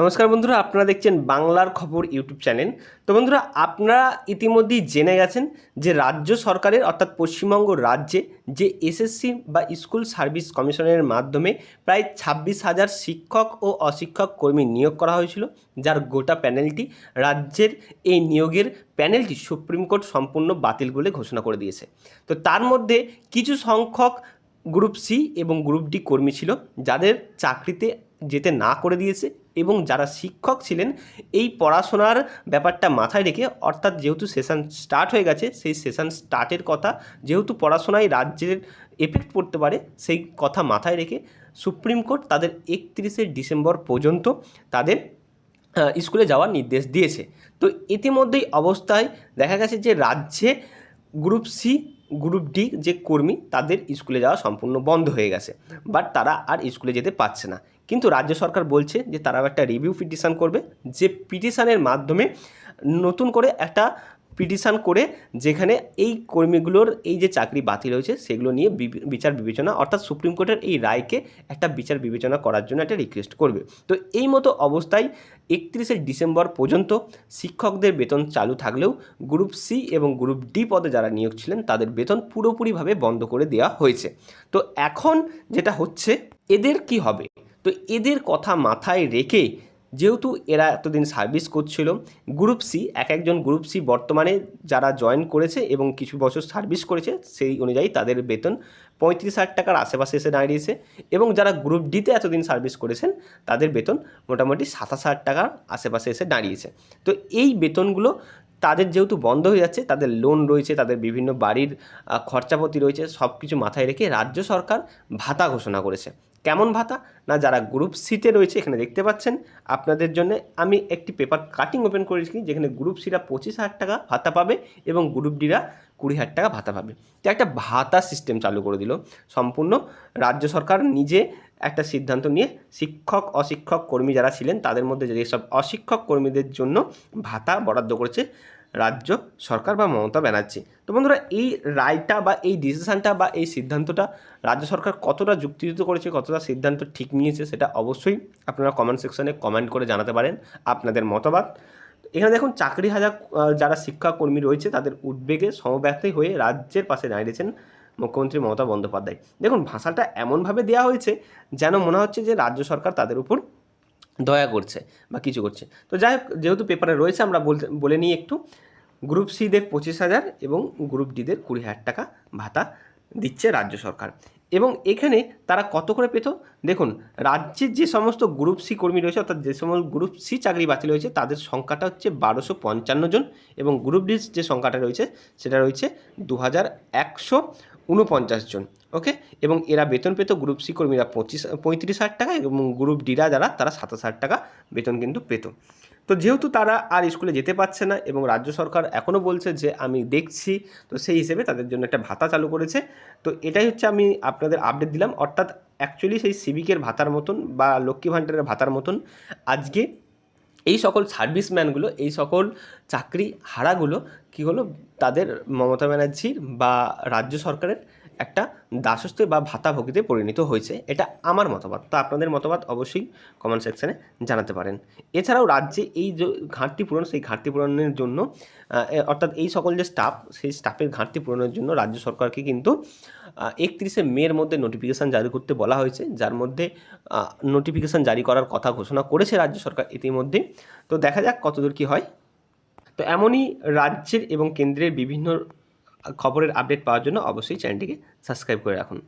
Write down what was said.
নমস্কার বন্ধুরা, আপনারা দেখছেন বাংলার খবর ইউটিউব চ্যানেল। তো বন্ধুরা, আপনারা ইতিমধ্যেই জেনে গেছেন যে রাজ্য সরকারের, অর্থাৎ পশ্চিমবঙ্গ রাজ্যে যে এসএসসি বা স্কুল সার্ভিস কমিশনের মাধ্যমে প্রায় ছাব্বিশ হাজার শিক্ষক ও অশিক্ষক কর্মী নিয়োগ করা হয়েছিল, যার গোটা প্যানেলটি রাজ্যের এই নিয়োগের প্যানেলটি সুপ্রিম কোর্ট সম্পূর্ণ বাতিল বলে ঘোষণা করে দিয়েছে। তো তার মধ্যে কিছু সংখ্যক গ্রুপ সি এবং গ্রুপ ডি কর্মী ছিল, যাদের চাকরিতে যেতে না করে দিয়েছে এবং যারা শিক্ষক ছিলেন, এই পড়াশোনার ব্যাপারটা মাথায় রেখে, অর্থাৎ যেহেতু সেশন স্টার্ট হয়ে গেছে, সেই সেশন স্টার্টের কথা, যেহেতু পড়াশোনায় রাজ্যের এফেক্ট পড়তে পারে, সেই কথা মাথায় রেখে সুপ্রিম কোর্ট তাদের একত্রিশে ডিসেম্বর পর্যন্ত তাদের স্কুলে যাওয়ার নির্দেশ দিয়েছে। তো ইতিমধ্যেই অবস্থায় দেখা গেছে যে রাজ্যে গ্রুপ সি গ্রুপ ডি যে কর্মী, তাদের স্কুলে যাওয়া সম্পূর্ণ বন্ধ হয়ে গেছে। বাট তারা আর স্কুলে যেতে পারছে না। কিন্তু রাজ্য সরকার বলছে যে তারাও একটা রিভিউ পিটিশান করবে, যে পিটিশানের মাধ্যমে নতুন করে একটা পিটিশন করে যেখানে এই কর্মীগুলোর এই যে চাকরি বাতিল হয়েছে, সেগুলো নিয়ে বিচার বিবেচনা, অর্থাৎ সুপ্রিম কোর্টের এই রায়কে একটা বিচার বিবেচনা করার জন্য একটা রিকোয়েস্ট করবে। তো এই মতো অবস্থায় একত্রিশে ডিসেম্বর পর্যন্ত শিক্ষকদের বেতন চালু থাকলেও গ্রুপ সি এবং গ্রুপ ডি পদে যারা নিয়োগ ছিলেন, তাদের বেতন পুরোপুরিভাবে বন্ধ করে দেওয়া হয়েছে। তো এখন যেটা হচ্ছে, এদের কি হবে? তো এদের কথা মাথায় রেখে যেহেতু এরা এতদিন সার্ভিস করছিল, গ্রুপ সি, এক একজন গ্রুপ সি বর্তমানে যারা জয়েন করেছে এবং কিছু বছর সার্ভিস করেছে, সেই অনুযায়ী তাদের বেতন পঁয়ত্রিশ হাজার টাকার আশেপাশে এসে দাঁড়িয়েছে এবং যারা গ্রুপ ডিতে এতদিন সার্ভিস করেছেন, তাদের বেতন মোটামুটি সাতাশ হাজার টাকার আশেপাশে এসে দাঁড়িয়েছে। তো এই বেতনগুলো তাদের যেহেতু বন্ধ হয়ে যাচ্ছে, তাদের লোন রয়েছে, তাদের বিভিন্ন বাড়ির খরচাপাতি রয়েছে সব কিছু মাথায় রেখে রাজ্য সরকার ভাতা ঘোষণা করেছে। কেমন ভাতা না যারা গ্রুপ সিতে রয়েছে এখানে দেখতে পাচ্ছেন। আপনাদের জন্য আমি একটি পেপার কাটিং ওপেন করেছি যেখানে গ্রুপ সিরা পঁচিশ হাজার টাকা ভাতা পাবে এবং গ্রুপ ডিরা কুড়ি হাজার টাকা ভাতা পাবে। তো একটা ভাতা সিস্টেম চালু করে দিল। সম্পূর্ণ রাজ্য সরকার নিজে একটা সিদ্ধান্ত নিয়ে শিক্ষক, অশিক্ষক কর্মী যারা ছিলেন তাদের মধ্যে যেসব অশিক্ষক কর্মীদের জন্য ভাতা বরাদ্দ করেছে রাজ্য সরকার বা মমতা ব্যানার্জি। তো বন্ধুরা, এই রায়টা বা এই ডিসিশানটা বা এই সিদ্ধান্তটা রাজ্য সরকার কতটা যুক্তিযুক্ত করেছে, কতটা সিদ্ধান্ত ঠিক নিয়েছে সেটা অবশ্যই আপনারা কমেন্ট সেকশনে কমেন্ট করে জানাতে পারেন আপনাদের মতবাদ এখানে দেখুন, চাকরি হাজার যারা শিক্ষাকর্মী রয়েছে তাদের উদ্বেগে সমব্যক্ত হয়ে রাজ্যের পাশে দাঁড়িয়েছেন মুখ্যমন্ত্রী মমতা বন্দ্যোপাধ্যায়। দেখুন, ভাষাটা এমনভাবে দেওয়া হয়েছে যেন মনে হচ্ছে যে রাজ্য সরকার তাদের উপর দয়া করছে বা কিছু করছে। তো যাই হোক যেহেতু পেপারে রয়েছে, আমরা বলতে, বলে নিই একটু। গ্রুপ সিদের পঁচিশ হাজার এবং গ্রুপ ডিদের কুড়ি হাজার টাকা ভাতা দিচ্ছে রাজ্য সরকার। এবং এখানে তারা কত করে পেত? দেখুন, রাজ্যের যে সমস্ত গ্রুপ সি কর্মী রয়েছে, অর্থাৎ যে সমস্ত গ্রুপ সি চাকরি বাতিল হয়েছে তাদের সংখ্যাটা হচ্ছে বারোশো পঞ্চান্ন জন এবং গ্রুপ ডি যে সংখ্যাটা রয়েছে, সেটা রয়েছে দু হাজার একশো উনপঞ্চাশ জন ওকে এবং এরা বেতন পেত গ্রুপ সি কর্মীরা পঁচিশ, পঁয়ত্রিশ হাজার টাকা এবং গ্রুপ ডিরা যারা, তারা সাতাশ হাজার টাকা বেতন কিন্তু পেত। তো যেহেতু তারা আর স্কুলে যেতে পারছে না এবং রাজ্য সরকার এখনও বলছে যে আমি দেখছি, তো সেই হিসেবে তাদের জন্য একটা ভাতা চালু করেছে। তো এটাই হচ্ছে আমি আপনাদের আপডেট দিলাম। অর্থাৎ অ্যাকচুয়ালি সেই সিভিকের ভাতার মতন বা লক্ষ্মী ভাণ্ডারের ভাতার মতন আজকে এই সকল সার্ভিসম্যানগুলো এই সকল চাকরি হারাগুলো কী হলো? তাদের মমতা ব্যানার্জির বা রাজ্য সরকারের একটা দাসত্ব বা ভাতাভোগীতে পরিণত হয়েছে, এটা আমার মতামত। তো আপনাদের মতামত অবশ্যই কমেন্ট সেকশানে জানাতে পারেন। এছাড়াও রাজ্যে এই যে ঘাটতি পূরণ, সেই ঘাটতি পূরণের জন্য অর্থাৎ এই সকল যে স্টাফ সেই স্টাফের ঘাটতি পূরণের জন্য রাজ্য সরকারকে কিন্তু একত্রিশে মের মধ্যে নোটিফিকেশান জারি করতে বলা হয়েছে, যার মধ্যে নোটিফিকেশান জারি করার কথা ঘোষণা করেছে রাজ্য সরকার ইতিমধ্যে। তো দেখা যাক কতদূর কী হয়। তো এমনই রাজ্যের এবং কেন্দ্রের বিভিন্ন খবরের আপডেট পাওয়ার জন্য অবশ্যই চ্যানেলটিকে সাবস্ক্রাইব করে রাখুন।